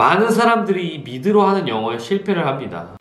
많은 사람들이 이 미드로 하는 영어에 실패를 합니다.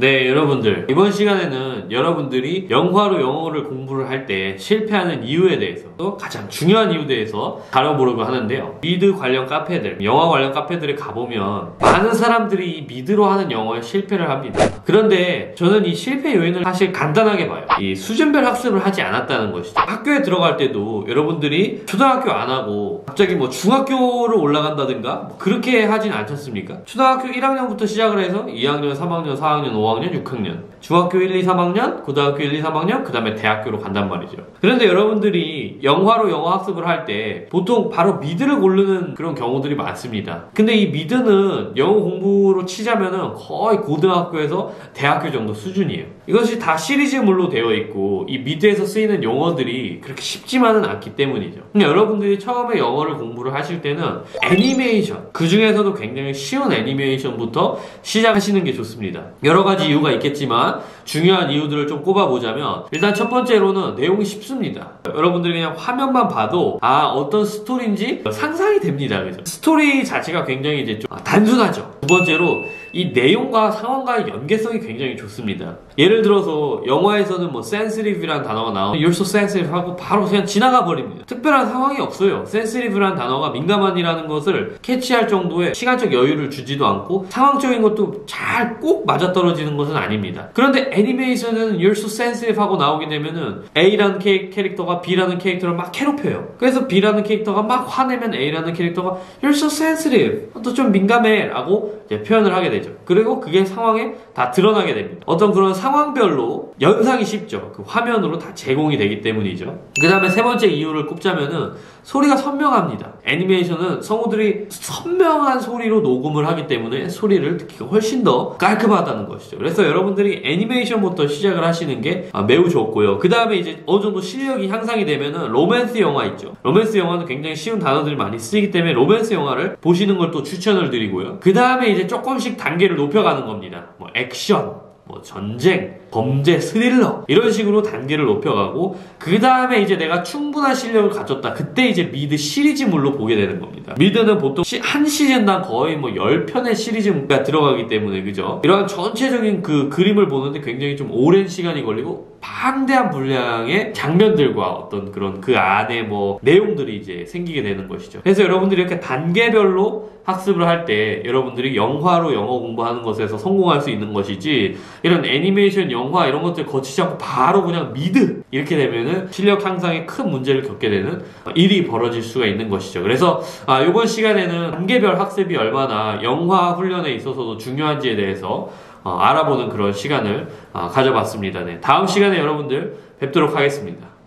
네, 여러분들. 이번 시간에는 여러분들이 영화로 영어를 공부를 할 때 실패하는 이유에 대해서 또 가장 중요한 이유에 대해서 다뤄보려고 하는데요. 미드 관련 카페들, 영화 관련 카페들에 가보면 많은 사람들이 이 미드로 하는 영어에 실패를 합니다. 그런데 저는 이 실패 요인을 사실 간단하게 봐요. 이 수준별 학습을 하지 않았다는 것이죠. 학교에 들어갈 때도 여러분들이 초등학교 안 하고 갑자기 뭐 중학교를 올라간다든가 뭐 그렇게 하진 않잖습니까? 초등학교 1학년부터 시작을 해서 2학년, 3학년, 4학년, 5학년, 6학년 중학교 1, 2, 3학년, 고등학교 1, 2, 3학년, 그 다음에 대학교로 간단 말이죠. 그런데 여러분들이 영화로 영어 학습을 할 때 보통 바로 미드를 고르는 그런 경우들이 많습니다. 근데 이 미드는 영어 공부로 치자면은 거의 고등학교에서 대학교 정도 수준이에요. 이것이 다 시리즈물로 되어 있고 이 미드에서 쓰이는 용어들이 그렇게 쉽지만은 않기 때문이죠. 여러분들이 처음에 영어를 공부를 하실 때는 애니메이션 그 중에서도 굉장히 쉬운 애니메이션부터 시작하시는 게 좋습니다. 여러 가지 이유가 있겠지만 중요한 이유들을 좀 꼽아보자면 일단 첫 번째로는 내용이 쉽습니다. 여러분들이 그냥 화면만 봐도 아 어떤 스토리인지 상상이 됩니다. 그죠? 스토리 자체가 굉장히 이제 좀 단순하죠. 두 번째로 이 내용과 상황과의 연계성이 굉장히 좋습니다. 예를 들어서 영화에서는 뭐 sensitive이라는 단어가 나오면 you're so sensitive 하고 바로 그냥 지나가 버립니다. 특별한 상황이 없어요. sensitive라는 단어가 민감한이라는 것을 캐치할 정도의 시간적 여유를 주지도 않고 상황적인 것도 잘 꼭 맞아떨어지는 것은 아닙니다. 그런데 애니메이션은 you're so sensitive 하고 나오게 되면은 A라는 캐, 캐릭터가 B라는 캐릭터를 막 괴롭혀요. 그래서 B라는 캐릭터가 막 화내면 A라는 캐릭터가 you're so sensitive 또좀 민감해 라고 표현을 하게 되죠. 그리고 그게 상황에 다 드러나게 됩니다. 어떤 그런 상황별로 연상이 쉽죠. 그 화면으로 다 제공이 되기 때문이죠. 그 다음에 세 번째 이유를 꼽자면은 소리가 선명합니다. 애니메이션은 성우들이 선명한 소리로 녹음을 하기 때문에 소리를 듣기가 훨씬 더 깔끔하다는 것이죠. 그래서 여러분들이 애니메이션부터 시작을 하시는 게 아, 매우 좋고요. 그 다음에 이제 어느 정도 실력이 향상이 되면은 로맨스 영화 있죠. 로맨스 영화는 굉장히 쉬운 단어들이 많이 쓰이기 때문에 로맨스 영화를 보시는 걸 또 추천을 드리고요. 그 다음에 이제 조금씩 단계를 높여가는 겁니다. 뭐 액션, 뭐 전쟁, 범죄, 스릴러 이런 식으로 단계를 높여가고 그 다음에 이제 내가 충분한 실력을 갖췄다. 그때 이제 미드 시리즈물로 보게 되는 겁니다. 미드는 보통 시, 한 시즌당 거의 뭐 10편의 시리즈가 들어가기 때문에 그죠? 이러한 전체적인 그 그림을 보는데 굉장히 좀 오랜 시간이 걸리고 방대한 분량의 장면들과 어떤 그런 그 안에 뭐 내용들이 이제 생기게 되는 것이죠. 그래서 여러분들이 이렇게 단계별로 학습을 할 때 여러분들이 영화로 영어 공부하는 것에서 성공할 수 있는 것이지 이런 애니메이션 영화 이런 것들 거치지 않고 바로 그냥 미드 이렇게 되면은 실력 향상에 큰 문제를 겪게 되는 일이 벌어질 수가 있는 것이죠. 그래서 아, 이번 시간에는 단계별 학습이 얼마나 영화 훈련에 있어서도 중요한지에 대해서 어, 알아보는 그런 시간을 어, 가져봤습니다. 네, 다음 시간에 여러분들 뵙도록 하겠습니다.